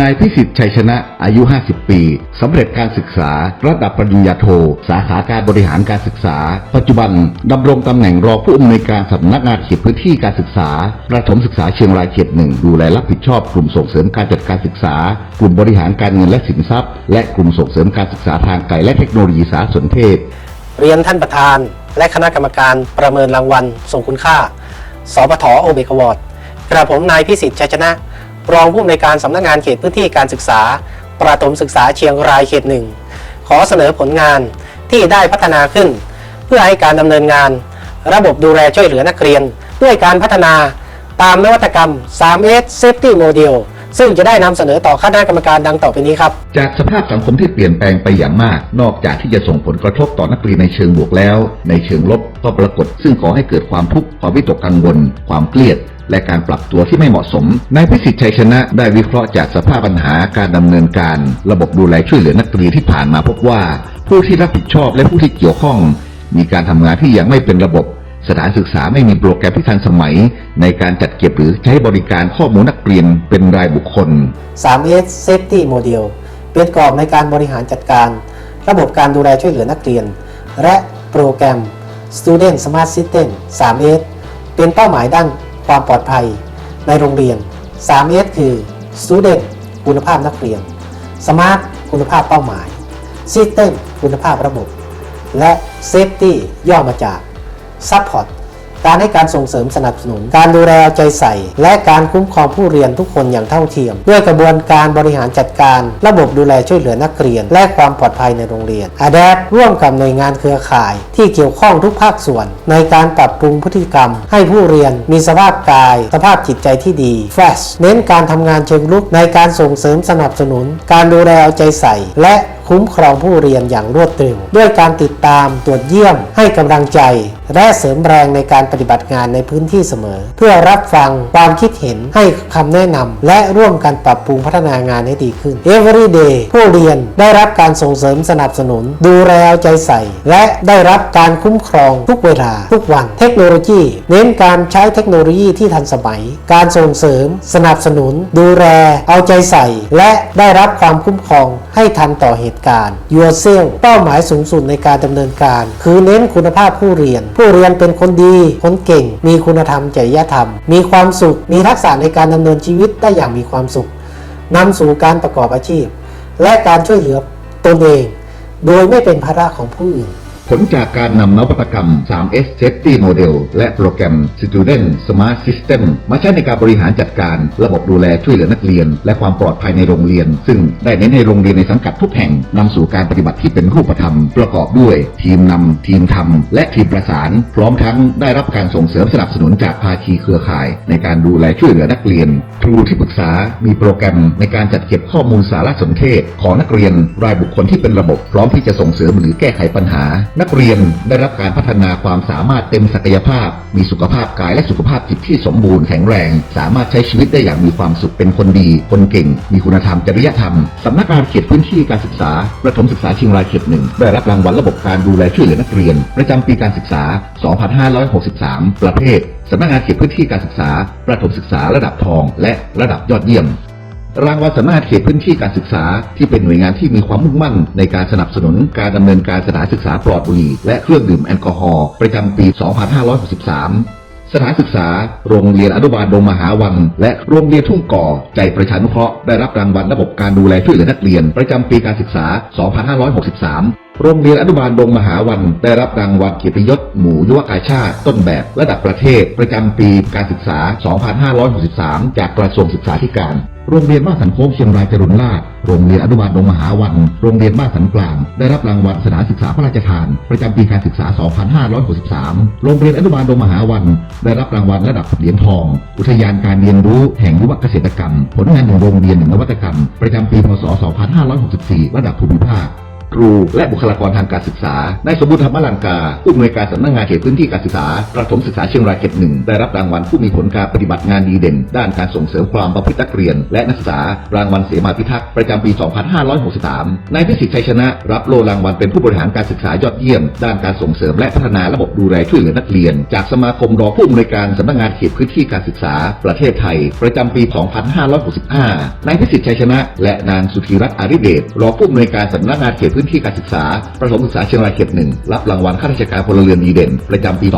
นายพิสิทธิ์ชัยชนะอายุ 50 ปีสำเร็จการศึกษาระดับปริญญาโท สาขาการบริหารการศึกษา ปัจจุบันดำรงตำแหน่งรองผู้อำนวยการสำนักงานเขตพื้นที่การศึกษา ประถมศึกษาเชียงรายเขตหนึ่งดูแลรับผิดชอบกลุ่มส่งเสริมการจัดการศึกษา กลุ่มบริหารการเงินและสินทรัพย์ และกลุ่มส่งเสริมการศึกษาทางไกลและเทคโนโลยีสารสนเทศ เรียนท่านประธาน และคณะกรรมการประเมินรางวัลทรงคุณค่า สปทโอเบกวอร์ดกระผมนายพิสิทธิ์ชัยชนะ รองผู้อำนวยการสำนักงานเขตพื้นที่การศึกษา ประถมศึกษาเชียงรายเขตหนึ่งขอเสนอผลงานที่ได้พัฒนาขึ้น เพื่อให้การดำเนินงาน ระบบดูแลช่วยเหลือนักเรียน ด้วยการพัฒนาตามนวัตกรรม 3S Safety Model ซึ่งจะได้นำเสนอต่อคณะกรรมการดังต่อไปนี้ครับ จากสภาพสังคมที่เปลี่ยนแปลงไปอย่างมาก นอกจากที่จะส่งผลกระทบต่อนักเรียนในเชิงบวกแล้ว ในเชิงลบก็ปรากฏ ซึ่งก่อให้เกิดความทุกข์ความวิตกกังวล ความเครียดและการปรับตัวที่ไม่เหมาะสม นายพิสิทธิ์ชัยชนะได้วิเคราะห์จากสภาพปัญหาการดำเนินการ ระบบดูแลช่วยเหลือนักเรียนที่ผ่านมาพบว่า ผู้ที่รับผิดชอบและผู้ที่เกี่ยวข้อง มีการทำงานที่ยังไม่เป็นระบบ สถานศึกษาไม่มีโปรแกรมที่ทันสมัย ในการจัดเก็บหรือใช้บริการข้อมูลนักเรียนเป็นรายบุคคล 3S Safety Model เป็นกรอบในการบริหารจัดการ ระบบการดูแลช่วยเหลือนักเรียน และโปรแกรม Student Smart System 3S เป็นเป้าหมายด้านความปลอดภัย ในโรงเรียน 3S คือ Student คุณภาพนักเรียน Smart คุณภาพเป้าหมาย System คุณภาพระบบ และ Safety ย่อมาจาก Support การให้การส่งเสริมสนับสนุน การดูแลเอาใจใส่ และการคุ้มครองผู้เรียนทุกคนอย่างเท่าเทียม ด้วยกระบวนการบริหารจัดการ ระบบดูแลช่วยเหลือนักเรียน และความปลอดภัยในโรงเรียน a d a p ร่วมกับหน่วยงานเครือข่าย ที่เกี่ยวข้องทุกภาคส่วน ในการปรับปรุงพฤติกรรม ให้ผู้เรียนมีสภาพกาย สภาพจิตใจที่ดี FASH เน้นการทำงานเชิงลุกในการส่งเสริมสนับสนุน การดูแลเอาใจใส่ และ คุ้มครองผู้เรียนอย่างรวดเร็ว ด้วยการติดตามตรวจเยี่ยม ให้กำลังใจ และเสริมแรงในการปฏิบัติงานในพื้นที่เสมอ เพื่อรับฟังความคิดเห็นให้คำแนะนำและร่วมกันปรับปรุงพัฒนางานให้ดีขึ้น Every day ผู้เรียนได้รับการส่งเสริมสนับสนุน ดูแลเอาใจใส่ และได้รับการคุ้มครองทุกเวลา ทุกวัน เทคโนโลยี เน้นการใช้เทคโนโลยีที่ทันสมัย การส่งเสริม สนับสนุน ดูแลเอาใจใส่ และได้รับความคุ้มครองให้ทันต่อเหตุการ Your s e l เป้าหมายสูงสุดในการดำเนินการ คือเน้นคุณภาพผู้เรียน ผู้เรียนเป็นคนดี คนเก่ง มีคุณธรรมจริยธรรม มีความสุข มีทักษะในการดำเนินชีวิตได้อย่างมีความสุขนำสู่การประกอบอาชีพ และการช่วยเหลือตนเอง โดยไม่เป็นภาระของผู้อื่น ผลจากการนำนวัตกรรม 3S Safety Model และโปรแกรม Student Smart System มาใช้ในการบริหารจัดการ ระบบดูแลช่วยเหลือนักเรียน และความปลอดภัยในโรงเรียน ซึ่งได้เน้นให้โรงเรียนในสังกัดทุกแห่งนำสู่การปฏิบัติที่เป็นรูปธรรม ประกอบด้วย ทีมนำทีมทำและทีมประสาน พร้อมทั้งได้รับการส่งเสริมสนับสนุนจากภาคีเครือข่าย ในการดูแลช่วยเหลือนักเรียน ครูที่ปรึกษามีโปรแกรมในการจัดเก็บข้อมูลสารสนเทศ ของนักเรียนรายบุคคลที่เป็นระบบ พร้อมที่จะส่งเสริมหรือแก้ไขปัญหานักเรียนได้รับการพัฒนาความสามารถเต็มศักยภาพ มีสุขภาพกายและสุขภาพจิตที่สมบูรณ์แข็งแรง สามารถใช้ชีวิตได้อย่างมีความสุขเป็นคนดี คนเก่ง มีคุณธรรมจริยธรรม สำนักงานเขตพื้นที่การศึกษาประถมศึกษาเชียงรายเขตหนึ่งได้รับรางวัลระบบการดูแลช่วยเหลือนักเรียน ประจำปีการศึกษา 2563 ประเภทสำนักงานเขตพื้นที่การศึกษา ประถมศึกษาระดับทอง และระดับยอดเยี่ยม รางวัลสำนักงานเขตพื้นที่การศึกษา ที่เป็นหน่วยงานที่มีความมุ่งมั่น ในการสนับสนุนการดำเนินการสถานศึกษาปลอดบุหรี่และเครื่องดื่มแอลกอฮอล์ประจำปี 2563 สถานศึกษา โรงเรียนอนุบาลดงมหาวันและโรงเรียนทุ่งก่อ ใจประชานุเคราะห์ได้รับรางวัลระบบการดูแลช่วยเหลือนักเรียน ประจำปีการศึกษา 2563โรงเรียนอนุบาลดงมหาวันได้รับรางวัลเกียรติยศหมู่ยุวกาชาติต้นแบบระดับประเทศ ประจำปีการศึกษา 2563 จากกระทรวงศึกษาธิการ โรงเรียนบ้านสันโค้งเชียงรายจรุนราชโรงเรียนอนุบาลดงมหาวัน โรงเรียนบ้านสันกลาง ได้รับรางวัลสถานศึกษาพระราชทาน ประจำปีการศึกษา 2563 โรงเรียนอนุบาลดงมหาวัน ได้รับรางวัลระดับเหรียญทอง อุทยานการเรียนรู้แห่งยุวเกษตรกรรม ผลงานหนึ่งโรงเรียนหนึ่งนวัตกรรม ประจำปี พศ 2564 ระดับภูมิภาค ครู และบุคลากรทางการศึกษานายสมบูรณ์ธรรมลังกาผู้อำนวยการสำนักงานเขตพื้นที่การศึกษาประถมศึกษาเชียงรายเขตหนึ่งได้รับรางวัลผู้มีผลการปฏิบัติงานดีเด่น ด้านการส่งเสริมความประพฤตินักเรียน และนักศึกษารางวัลเสมาพิทักษ์ประจำปี 2563นายพิสิทธิ์ชัยชนะ รับโล่รางวัลเป็นผู้บริหารการศึกษายอดเยี่ยม ด้านการส่งเสริมและพัฒนาระบบดูแลช่วยเหลือนักเรียน จากสมาคมรองผู้อำนวยการสำนักงานเขตพื้นที่การศึกษา ประเทศไทย ประจำปี 2565นายพิสิทธิ์ชัยชนะ และนางสุธีรัตน์อาริเดชรองผู้อำนวยการสำนักงานเขตพื้นที่การศึกษา ประถมศึกษาเชียงรายเขตหนึ่งรับรางวัลข้าราชการพลเรือนดีเด่น ประจำปี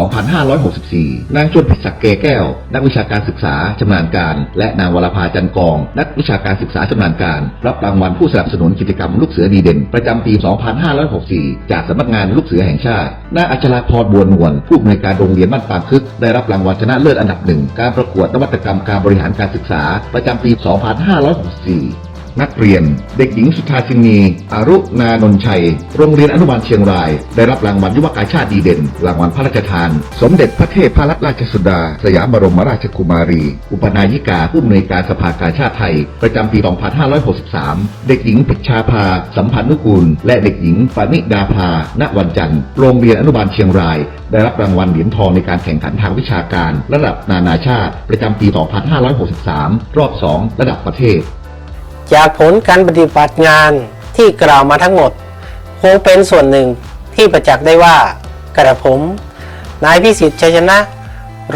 2564 นางชวนพิศักดิ์เกแก้ว นักวิชาการศึกษาชำนาญการ และนางวรภาจันกอง นักวิชาการศึกษาชำนาญการ รับรางวัลผู้สนับสนุนกิจกรรมลูกเสือดีเด่น ประจำปี 2564 จากสำนักงานลูกเสือแห่งชาติ นางอัชราพรบัวนวลผู้อำนวยการโรงเรียนบ้านปางคึก ได้รับรางวัลชนะเลิศอันดับหนึ่งการประกวดนวัตกรรมการบริหารการศึกษาประจำปี 2564 นักเรียน เด็กหญิงสุธาสินี อารุณานนท์ชัย โรงเรียนอนุบาลเชียงราย ได้รับรางวัลยุวกาชาติดีเด่น รางวัลพระราชทาน สมเด็จพระเทพพระรัตนราชสุดา สยามบรมราชกุมารี อุปนายิกาผู้อำนวยการสภากาชาติไทย ประจำปี 2563 เด็กหญิงปิชชาภา สัมพันธ์นุกูล และเด็กหญิงปานิดาภา ณ วันจันทร์ โรงเรียนอนุบาลเชียงราย ได้รับรางวัลเหรียญทองในการแข่งขันทางวิชาการ ระดับนานาชาติ ประจำปี 2563 รอบ 2 ระดับประเทศ จากผลการปฏิบัติงานที่กล่าวมาทั้งหมด คงเป็นส่วนหนึ่งที่ประจักษ์ได้ว่ากระผม นายพิสิทธิ์ชัยชนะ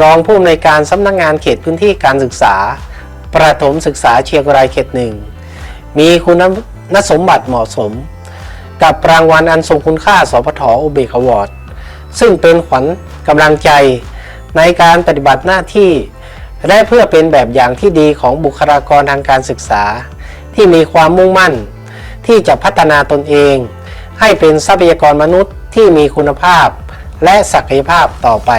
รองผู้อำนวยการสำนักงานเขตพื้นที่การศึกษา ประถมศึกษาเชียงรายเขตหนึ่ง มีคุณสมบัติเหมาะสม กับรางวัลอันทรงคุณค่าสพทโอเบกอวอร์ดซึ่งเป็นขวัญกำลังใจในการปฏิบัติหน้าที่ และเพื่อเป็นแบบอย่างที่ดีของบุคลากรทางการศึกษา ที่มีความมุ่งมั่น ที่จะพัฒนาตนเอง ให้เป็นทรัพยากรมนุษย์ที่มีคุณภาพ และศักยภาพต่อไป